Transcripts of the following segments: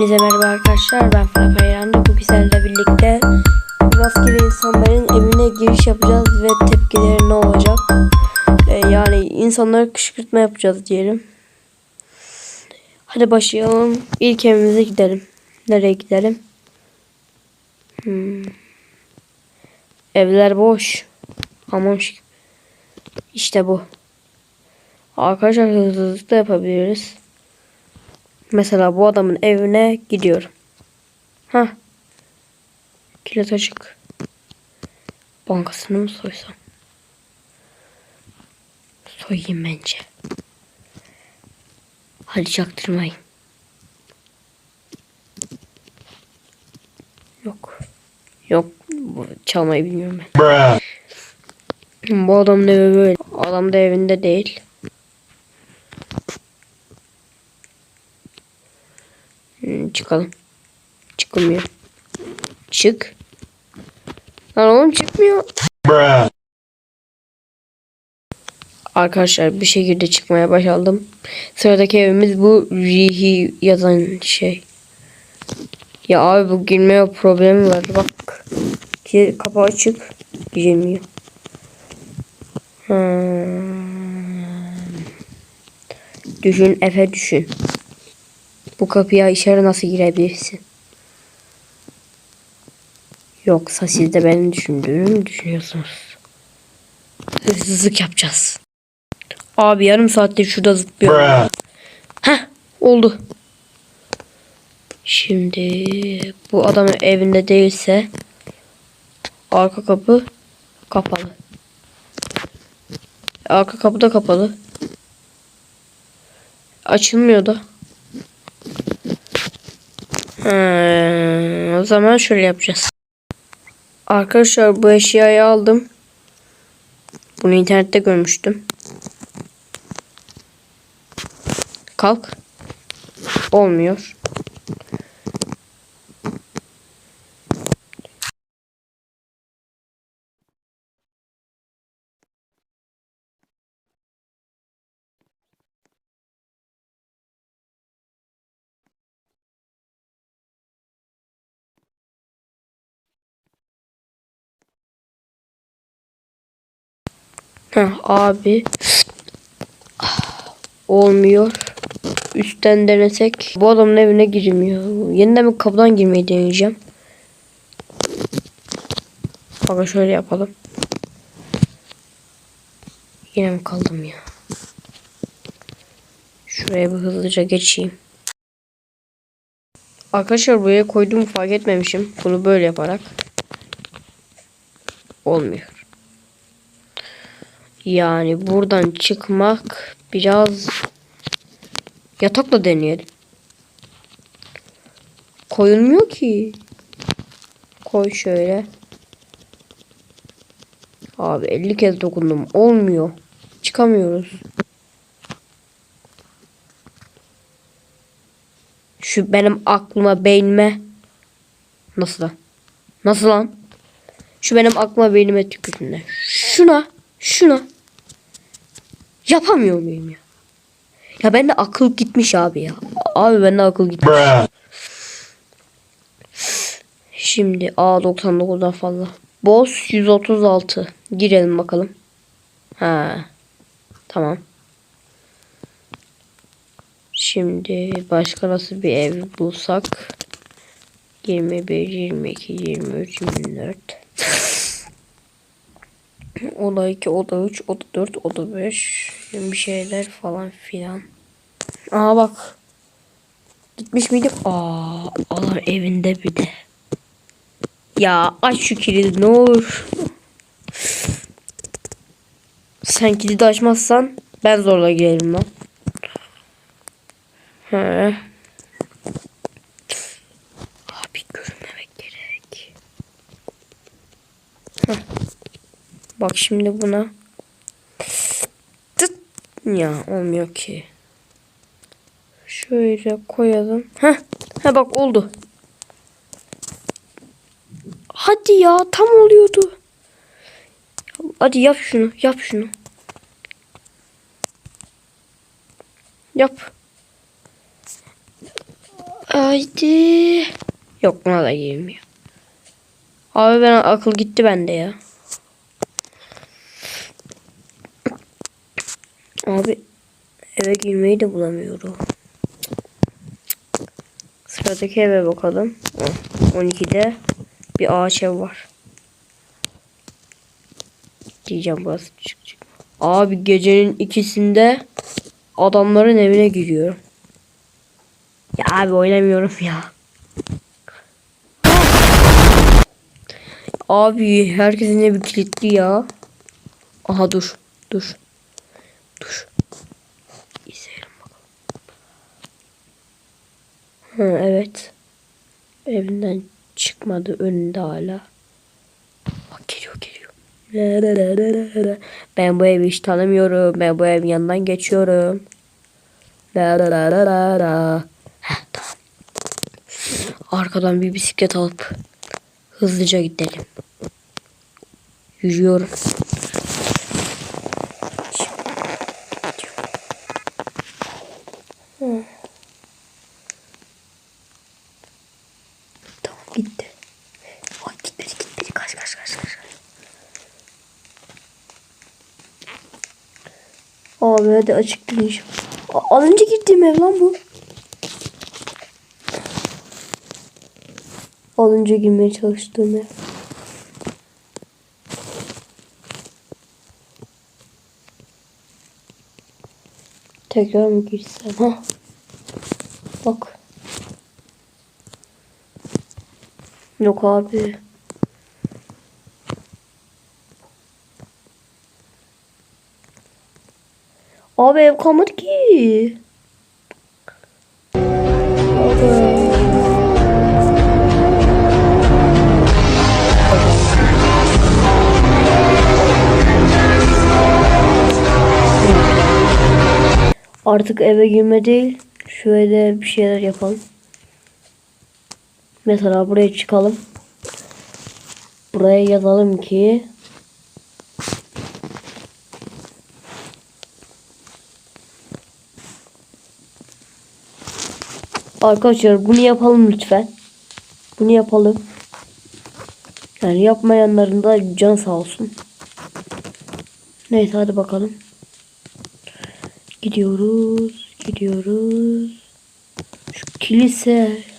Hepinize merhaba arkadaşlar ben Fırat Ayran'da bu bizlerle birlikte rastgele insanların evine giriş yapacağız ve tepkileri ne olacak? Ee, yani insanlara kışkırtma yapacağız diyelim. Hadi başlayalım. İlk evimize gidelim. Nereye gidelim? Hmm. evler boş. Aman işte bu. Arkadaşlar hızlılıkla yapabiliriz Mesela bu adamın evine gidiyorum. Ha. Kilit açık. Bankasını mı soysam? Soyayım bence. Hadi çaktırmayın. Yok. Yok. Çalmayı bilmiyorum ben. Bu adamın evi böyle. Adam da evinde değil. Hmm, çıkalım. Çıkmıyor. Çık. Lan oğlum çıkmıyor. Arkadaşlar bir şekilde çıkmaya başladım. Sıradaki evimiz bu Rihi yazan şey. Ya abi bu girmeye problemi var. Bak. Kapı açık. Girmiyor. Hmm. Düşün Efe düşün. Bu kapıya içeri nasıl girebilirsin? Yoksa siz de benim düşündüğümü mü düşünüyorsunuz? Hırsızlık yapacağız. Abi yarım saattir şurada zıplıyor. Bruh. Heh oldu. Şimdi bu adamın evinde değilse arka kapı kapalı. Arka kapı da kapalı. Açılmıyor da. Hmm, o zaman şöyle yapacağız. Arkadaşlar bu eşyayı aldım. Bunu internette görmüştüm. Kalk. Olmuyor. Abi. Olmuyor. Üstten denesek. Bu adamın evine girmiyor. Yeniden bir kapıdan girmeyi deneyeceğim. Bak şöyle yapalım. Yine mi kaldım ya? Şuraya bir hızlıca geçeyim. Arkadaşlar buraya koyduğumu fark etmemişim. Bunu böyle yaparak. Olmuyor. Yani buradan çıkmak biraz yatakla deneyelim. Koyulmuyor ki. Koy şöyle. Abi 50 kez dokundum. Olmuyor. Çıkamıyoruz. Şu benim aklıma beynime Nasıl lan? Nasıl lan? Şu benim aklıma beynime tükürdüğünde. Şuna. Şuna. Yapamıyor muyum ya? Ya bende akıl gitmiş abi ya. Abi bende akıl gitmiş. Şimdi A99'dan fazla. Boss 136. Girelim bakalım. Ha. Tamam. Şimdi başka nasıl bir ev bulsak? 21, 22, 23, 24. Oda 2, oda 3, oda 4, oda 5. Bir şeyler falan filan. Aa bak. Gitmiş miydik? Aa, Allah evinde bir de. Ya aç şu kilidi ne olur. Sen kilidi açmazsan ben zorla girerim lan. He. Abi görünmemek gerek. Heh. Bak şimdi buna. Tıt. Ya olmuyor ki. Şöyle koyalım. Heh. Ha bak oldu. Hadi ya tam oluyordu. Hadi yap şunu yap şunu. Yap. Haydi. Yok buna da girmiyor. Abi ben akıl gitti bende ya. Abi eve girmeyi de bulamıyorum. Sıradaki eve bakalım. Oh, 12'de bir ağaç ev var. Diyeceğim burası çıkacak. Abi gecenin ikisinde adamların evine giriyorum. Ya abi oynamıyorum ya. Abi herkesin evi kilitli ya. Aha dur. Dur. Dur. İzleyelim bakalım. Ha, evet. Evinden çıkmadı önünde hala. Bak geliyor geliyor. Ben bu evi hiç tanımıyorum. Ben bu evin yanından geçiyorum. La la la la la la. Heh, tamam. Arkadan bir bisiklet alıp hızlıca gidelim. Yürüyorum. Gitti. Ay gitmedi gitmedi kaç kaç kaç kaç. Abi hadi açık değilmiş. Az önce gittiğim ev lan bu. Az önce girmeye çalıştığım ev. Tekrar mı girsem? Ha. Bak. Yok abi. Abi ev kalmadı ki. Abi. Artık eve girme değil. Şöyle bir şeyler yapalım. Mesela buraya çıkalım. Buraya yazalım ki Arkadaşlar bunu yapalım lütfen. Bunu yapalım. Yani yapmayanların da can sağ olsun. Neyse hadi bakalım. Gidiyoruz. Gidiyoruz. Şu kilise.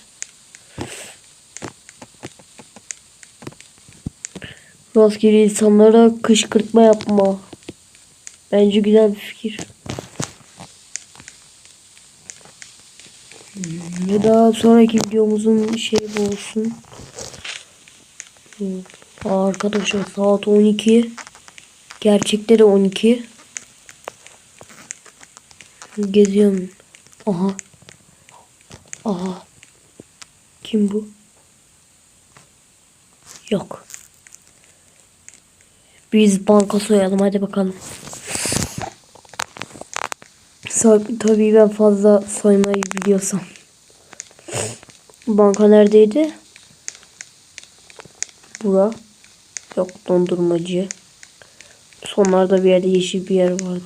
Rastgele insanlara kışkırtma yapma. Bence güzel bir fikir. Hmm, Ya da sonraki videomuzun şey bu olsun. Aa, Arkadaşlar saat 12. Gerçekleri 12. Geziyorum. Aha. Aha. Kim bu? Yok. Biz banka soyalım hadi bakalım. Tabii ben fazla soymayı biliyorsam. Banka neredeydi? Bura. Yok dondurmacı. Sonlarda bir yerde yeşil bir yer vardı.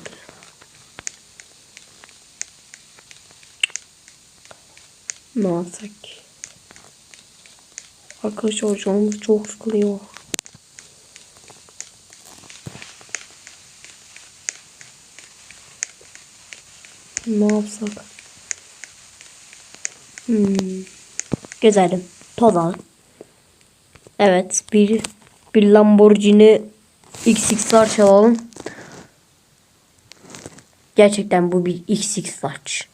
Ne yapsak? Arkadaşlar canımız çok sıkılıyor. Ne yapsak? Hmm. Gezelim. Tozalım. Evet. Bir bir Lamborghini XX'lar çalalım. Gerçekten bu bir XX'lar.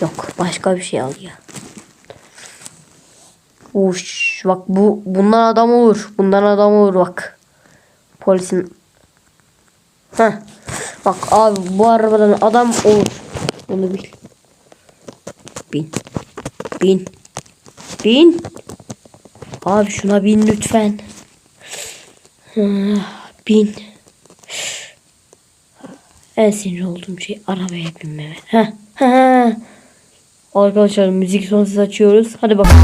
Yok. Başka bir şey al ya. Uş, bak bu bundan adam olur. Bundan adam olur bak. Polisin. Heh. Bak abi bu arabadan adam olur. Bunu bil. Bin. Bin. Bin. Abi şuna bin lütfen. Bin. En sinir olduğum şey arabaya binmeme. Heh. Heh. Arkadaşlar müzik son ses açıyoruz. Hadi bakalım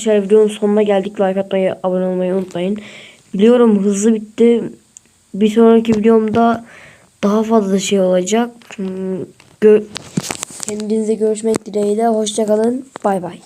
arkadaşlar videonun sonuna geldik. Like atmayı, abone olmayı unutmayın. Biliyorum hızlı bitti. Bir sonraki videomda daha fazla şey olacak. Hmm, Gö Kendinize görüşmek dileğiyle. Hoşçakalın. Bay bay.